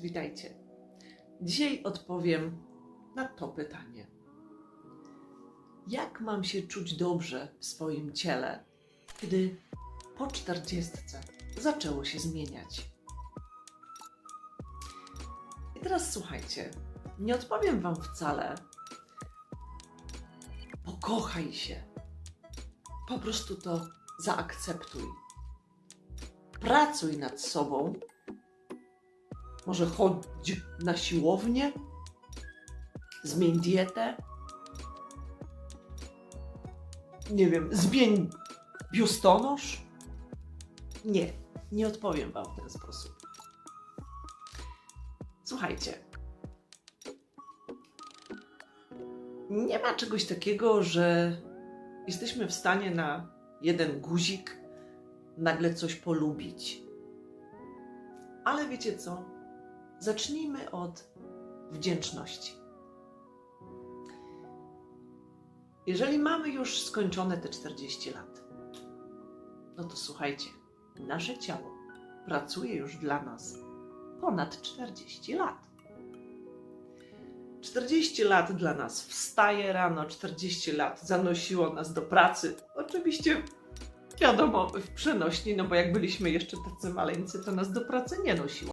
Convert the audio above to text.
witajcie. Dzisiaj odpowiem na to pytanie. Jak mam się czuć dobrze w swoim ciele, kiedy po czterdziestce zaczęło się zmieniać? I teraz słuchajcie, nie odpowiem Wam wcale. Pokochaj się. Po prostu to zaakceptuj. Pracuj nad sobą. Może chodź na siłownię. Zmień dietę. Nie wiem, zmień biustonosz. Nie, nie odpowiem Wam w ten sposób. Słuchajcie. Nie ma czegoś takiego, że jesteśmy w stanie na jeden guzik nagle coś polubić. Ale wiecie co? Zacznijmy od wdzięczności. Jeżeli mamy już skończone te 40 lat, no to słuchajcie, nasze ciało pracuje już dla nas ponad 40 lat. 40 lat dla nas wstaje rano, 40 lat zanosiło nas do pracy. Oczywiście wiadomo, w przenośni, no bo jak byliśmy jeszcze tacy maleńcy, to nas do pracy nie nosiło.